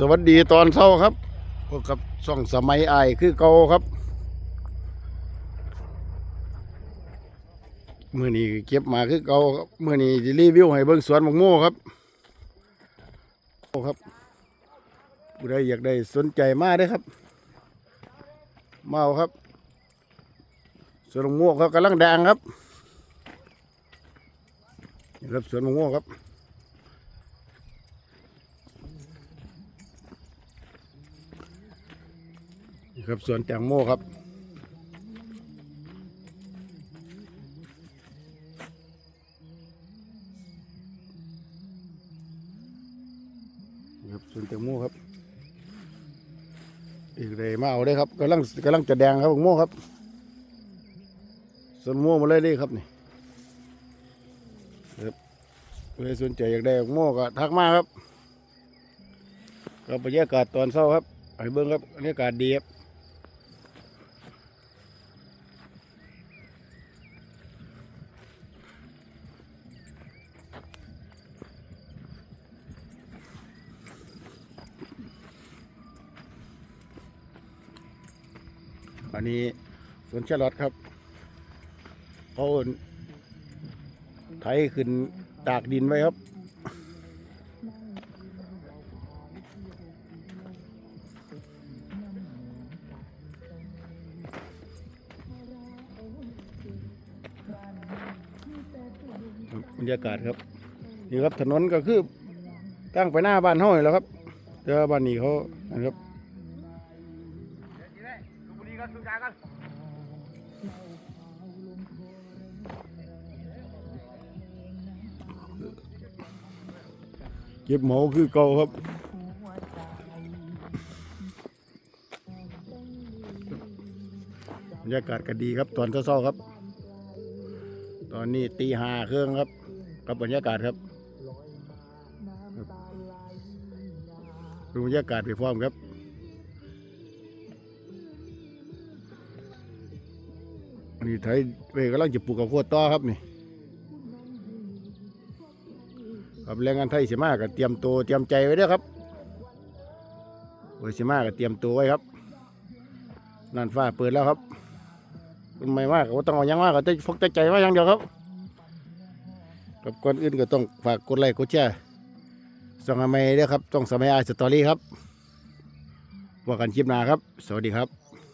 สวัสดีตอนเช้าครับพบกับช่องสมัยไอคือเก่าครับเมื่อนี้เก็บมาคือเก่าครับมื่อนี้สิรีวิวให้เบิ่งสวนมังโม่ครับโอ้ครับผู้ใดอยากได้สนใจมาได้อครับเอาครับสวนมังโม่เขากำลังแดงครับครับสวนมังโม่ครับ ครับสวนแตงโมครับ ครับสวนแตงโมครับ อีกเลยมาเอาได้ครับกำลังกำลังจะแดงครับโมครับสวนโมมาเลยได้ครับนี่ครับใครสนใจอยากได้โมก็ทักมาครับก็บรรยากาศตอนเช้าครับให้เบิ้งครับบรรยากาศดีครับ อันนี้สวนแครอทครับเขาไถขึ้นตากดินไว้ครับ บรรยากาศครับ นี่ครับถนนก็คือตั้งไปหน้าบ้านห้อยแล้วครับแต่ว่าบ้านนี้เขานะครับ เก็บหมูคือเก่าครับบรรยากาศก็ดีครับ ตอนเช้าๆครับ ตอนนี้ตีห้าเครื่องครับ กับบรรยากาศครับดูบรรยากาศไปพร้อมครับ นี้ไทยเวกำลังจะปลูกกับโคตรต่อครับนี่ครับแรงงานไทยสิมากก็เตรียมตัวเตรียมใจไว้ด้อครับโอ้ยสิมากก็เตรียมตัวไว้ครับนั่นฟ้าเปิดแล้วครับไม่มากก็บ่ต้องเอายังมากก็จะฟกแต่ใจมาอย่างเดียวครับกับก่อนอื่นก็ต้องฝากกดไลค์กดแชร์ส่องอเมย์ด้วยครับต้องสมัยอาสตอรี่ครับว่ากันคลิปหน้าครับ สวัสดีครับ